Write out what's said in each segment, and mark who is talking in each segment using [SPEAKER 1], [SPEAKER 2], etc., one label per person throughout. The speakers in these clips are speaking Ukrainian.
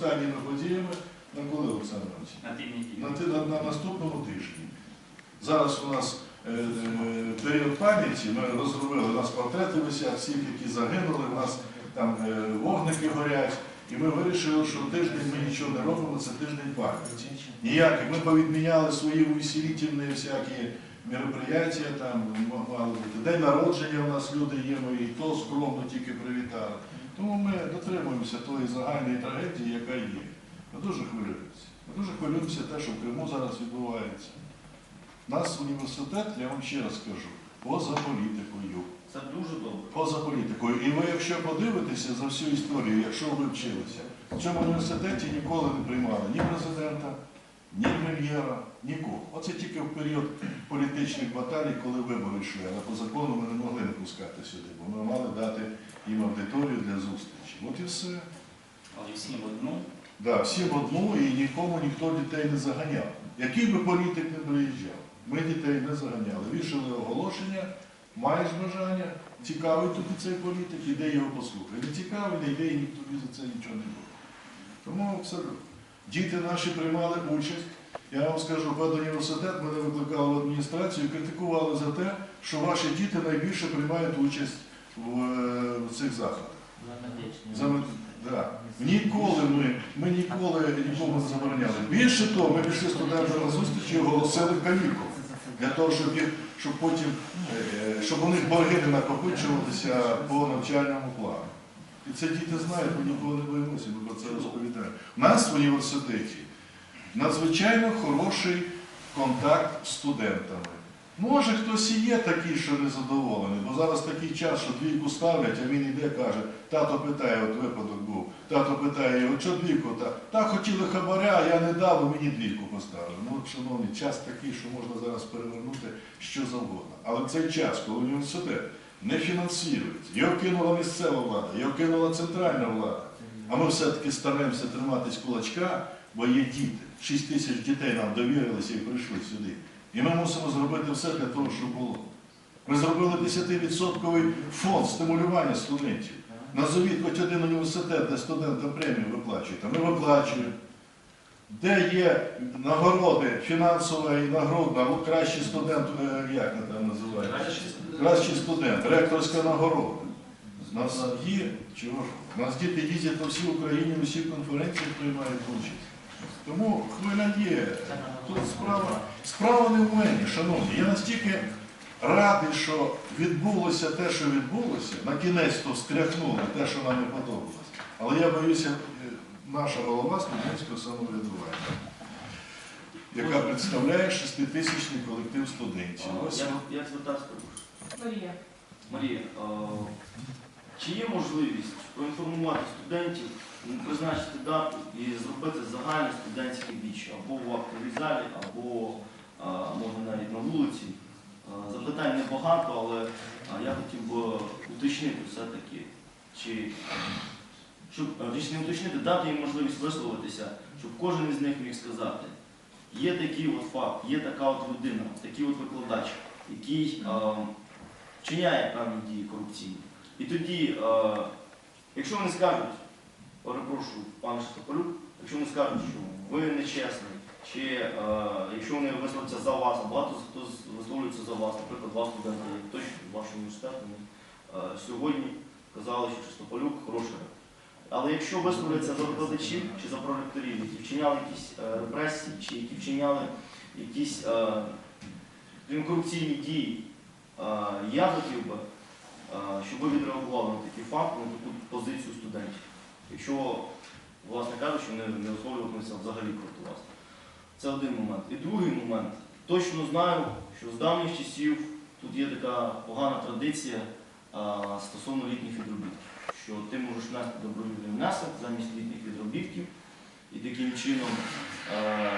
[SPEAKER 1] останніми подіями на коли, Олександр Іванович?
[SPEAKER 2] На
[SPEAKER 1] На, на, на наступному тижні. Зараз у нас е, е, період пам'яті, ми розробили, у нас портрети висять всіх, які загинули, у нас там е, вогники горять. І ми вирішили, що тиждень ми нічого не робимо, це тиждень пам'яті. Ніяких. Ми повідміняли свої увеселительні всякі мероприятия, там мали бути. День народження у нас люди є, і то скромно тільки привітали. Тому ми дотримуємося тої загальної трагедії, яка є. Ми дуже хвилюємося. Ми дуже хвилюємося те, що в Криму зараз відбувається. У нас університет, я вам ще раз скажу, поза політикою.
[SPEAKER 2] Це дуже добре.
[SPEAKER 1] Поза політикою. І ви, якщо подивитеся за всю історію, якщо ви вчилися, в цьому університеті ніколи не приймали ні президента, ні прем'єра, нікого. Оце тільки в період політичних баталій, коли вибори йшли. Але по закону ми не могли не пускати сюди, бо ми мали дати їм аудиторію для зустрічі. От і все.
[SPEAKER 2] Але всі в одну.
[SPEAKER 1] Да, всі в одну і нікому ніхто дітей не заганяв. Який би політик не приїжджав, ми дітей не заганяли. Вішали оголошення, маєш бажання, цікавий тобі цей політик, іди його послухай. Не цікавий, не йди, і тобі за це нічого не буде. Тому абсолютно. Діти наші приймали участь. Я вам скажу, педуніверситет мене викликали в адміністрацію критикували за те, що ваші діти найбільше приймають участь в, е, в цих заходах. За- да. Ніколи ми, ми ніколи нікому не забороняли. Більше того, ми пішли студентам на зустріч і оголосили канікул. Для того, щоб, їх, щоб потім, е, щоб у них борги не накопичувалися по навчальному плану. І це діти знають, ми ніколи не боїмося, ми про це розповідаємо. У нас в університеті надзвичайно хороший контакт з студентами. Може, хтось і є такий, що незадоволений, бо зараз такий час, що двійку ставлять, а він іде, каже, тато питає, от випадок був, тато питає його, що двійку? Та, та хотіли хабаря, я не дав, а мені двійку поставили. Ну, от, шановні, час такий, що можна зараз перевернути що завгодно. Але цей час, коли університет не фінансується, його кинула місцева влада, його кинула центральна влада, а ми все-таки стараємося триматись кулачка, бо є діти. Шість тисяч дітей нам довірилися і прийшли сюди. І ми мусимо зробити все для того, щоб було. Ми зробили 10% фонд стимулювання студентів. Назовіть хоч один університет, де студентам премію виплачують. А ми виплачуємо. Де є нагороди фінансова і нагородна, ну, кращий студент, е, як це там називається? Кращий студент, ректорська нагорода. У нас є, чого ж? У нас діти їздять по всій Україні, усі конференції приймають участь. Тому хвиля є. Тут справа, справа не в мені, шановні. Я настільки радий, що відбулося те, що відбулося, на кінець то стряхнули те, що нам не подобалось. Але я боюся, е, наша голова студентського самоврядування, яка представляє шеститисячний колектив студентів. Ось
[SPEAKER 2] Як, як звертатися?
[SPEAKER 3] Марія.
[SPEAKER 2] Марія, е, чи є можливість проінформувати студентів, призначити дату і зробити загальне студентське віче або в актовій залі, або е, може навіть на вулиці? Е, Запитань небагато, але е, я хотів би уточнити все-таки, чи щоб точніше, не уточнити, дати їм можливість висловитися, щоб кожен із них міг сказати, є такий от факт, є така от людина, такий от викладач, який е, вчиняє певні дії корупційні. І тоді, е, якщо вони скажуть, перепрошую, пане Шестопалюк, якщо вони скажуть, що ви нечесний, чи е, якщо вони висловляться за вас, багато хто висловлюється за вас, наприклад, два студенти, точно ваш університет, вони е, сьогодні казали, що Чистопалюк хороший. Але якщо висловляться за викладачів чи за проректорів, які вчиняли якісь е, репресії, чи які вчиняли якісь е, корупційні дії, е, я хотів би, щоб ви відреагували на такий факт, на таку позицію студентів. Якщо, власне кажучи, не, не висловлюватимуться взагалі проти вас. Це один момент. І другий момент. Точно знаю, що з давніх часів тут є така погана традиція стосовно літніх відробітків, що ти можеш нести добровільний внесок замість літніх відробітків, і таким чином е,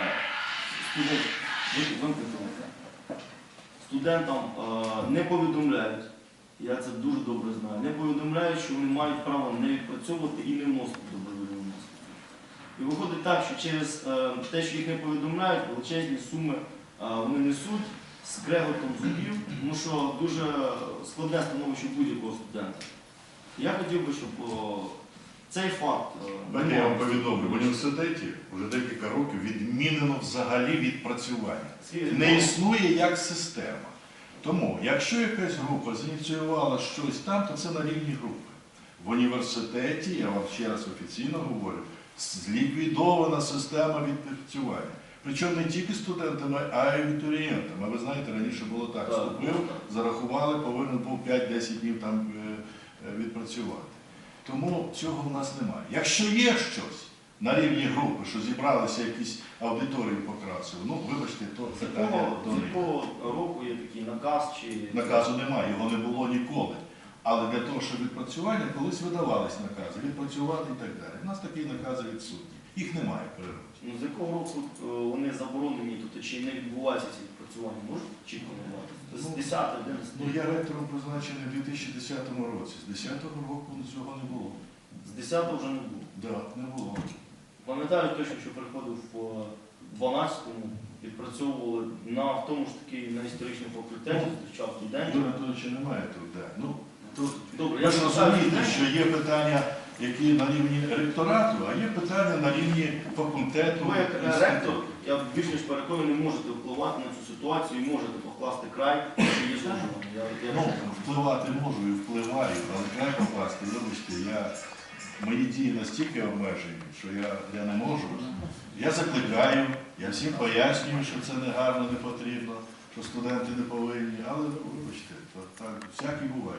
[SPEAKER 2] студентам е, не повідомляють, я це дуже добре знаю, не повідомляють, що вони мають право не відпрацьовувати і не вносити добровільний внесок. І виходить так, що через е, те, що їх не повідомляють, величезні суми вони несуть з креготом зубів, тому що дуже складне становище будь-якого студента. Я хотів би, щоб о, цей факт е,
[SPEAKER 1] Давайте я вам повідомлю. В університеті вже декілька років відмінено взагалі відпрацювання.
[SPEAKER 2] Скільки
[SPEAKER 1] Не існує як система. Тому, якщо якась група зініціювала щось там, то це на рівні групи. В університеті, я вам ще раз офіційно говорю, зліквідована система відпрацювання. Причому не тільки студентами, а й абітурієнтами. Ви знаєте, раніше було так,
[SPEAKER 2] Так,
[SPEAKER 1] вступив, зарахували, повинен був 5-10 днів там е, е, відпрацювати. Тому цього в нас немає. Якщо є щось на рівні групи, що зібралися якісь аудиторії по Красову, ну вибачте, то
[SPEAKER 2] З
[SPEAKER 1] питання до них.
[SPEAKER 2] якого року є такий наказ чи
[SPEAKER 1] Наказу немає, його не було ніколи. Але для того, щоб відпрацювання, колись видавались накази, відпрацювати і так далі. У нас такі накази відсутні. Їх немає в природі.
[SPEAKER 2] Ну, з якого року е, вони заборонені, тобто чи не відбуваються ці відпрацювання? Можете чітко назвати? З
[SPEAKER 1] Ну,
[SPEAKER 2] 10 11
[SPEAKER 1] Ну, я ректором призначений у 2010 році. З 2010 року цього не було.
[SPEAKER 2] З 10-го вже не було.
[SPEAKER 1] Да, не було.
[SPEAKER 2] Пам'ятаю точно, що приходив в е, 12-му, відпрацьовували на в тому ж таки на історичному факультеті, зустрічав студентів.
[SPEAKER 1] Анатолійовича немає тут, де. Ну, тут
[SPEAKER 2] Добре,
[SPEAKER 1] ви ж
[SPEAKER 2] я
[SPEAKER 1] розумієте, що є питання, які на рівні ректорату, а є питання на рівні факультету.
[SPEAKER 2] Ви як ректор, я більш ніж переконаний, не можете впливати на цю ситуацію і можете покласти край, якщо є я
[SPEAKER 1] Ну, впливати можу і впливаю, але край попасти, вибачте, я, мої дії настільки обмежені, що я, я не можу. Я закликаю, я всім пояснюю, що це не гарно, не потрібно, що студенти не повинні, але ну, вибачте, так, всякі буває.